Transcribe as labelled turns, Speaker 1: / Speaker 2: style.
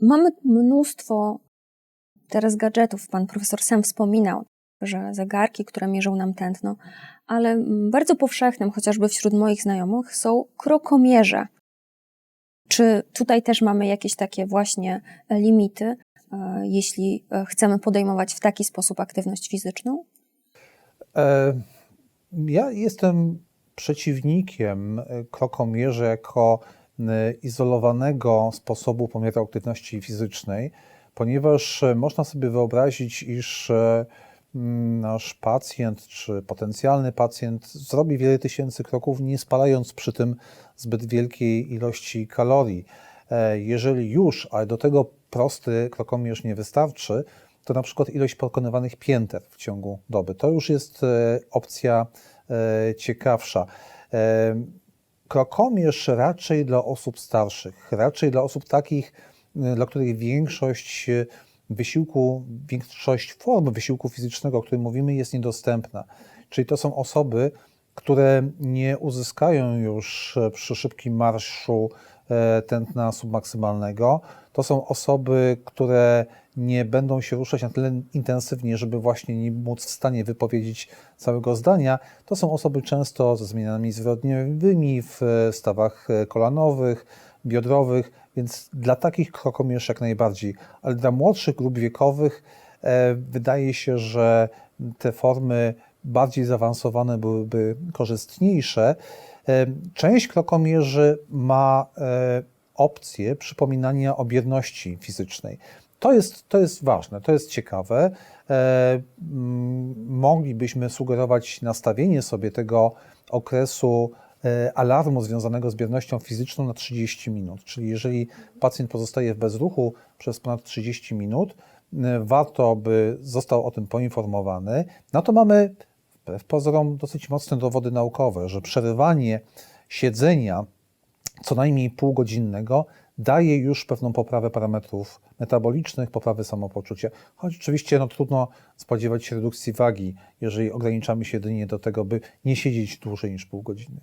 Speaker 1: Mamy mnóstwo teraz gadżetów. Pan profesor sam wspominał, że zegarki, które mierzą nam tętno, ale bardzo powszechnym, chociażby wśród moich znajomych, są krokomierze. Czy tutaj też mamy jakieś takie właśnie limity, e, jeśli e, chcemy podejmować w taki sposób aktywność fizyczną?
Speaker 2: E, ja jestem przeciwnikiem krokomierza jako izolowanego sposobu pomiaru aktywności fizycznej, ponieważ można sobie wyobrazić, iż nasz pacjent czy potencjalny pacjent zrobi wiele tysięcy kroków, nie spalając przy tym zbyt wielkiej ilości kalorii. E, jeżeli już, ale do tego prosty krokomierz nie wystarczy, to na przykład ilość pokonywanych pięter w ciągu doby. To już jest e, opcja e, ciekawsza. Krokomierz raczej dla osób starszych, raczej dla osób takich, dla których większość wysiłku, większość form wysiłku fizycznego, o którym mówimy, jest niedostępna. Czyli to są osoby, które nie uzyskają już e, przy szybkim marszu tętna submaksymalnego. To są osoby, które nie będą się ruszać na tyle intensywnie, żeby właśnie nie móc w stanie wypowiedzieć całego zdania. To są osoby często ze zmianami zwrotniowymi w e, stawach kolanowych, biodrowych, więc dla takich krokomierz jak najbardziej, ale dla młodszych grup wiekowych e, wydaje się, że te formy bardziej zaawansowane byłyby korzystniejsze. E, część krokomierzy ma e, opcję przypominania o bierności fizycznej. To jest, to jest ważne, to jest ciekawe. Moglibyśmy sugerować nastawienie sobie tego okresu E, alarmu związanego z biernością fizyczną na 30 minut. Czyli jeżeli pacjent pozostaje w bezruchu przez ponad 30 minut, e, warto by został o tym poinformowany. No to mamy wbrew pozorom dosyć mocne dowody naukowe, że przerywanie siedzenia co najmniej półgodzinnego daje już pewną poprawę parametrów metabolicznych, poprawę samopoczucia. Choć oczywiście no, trudno spodziewać się redukcji wagi, jeżeli ograniczamy się jedynie do tego, by nie siedzieć dłużej niż pół godziny.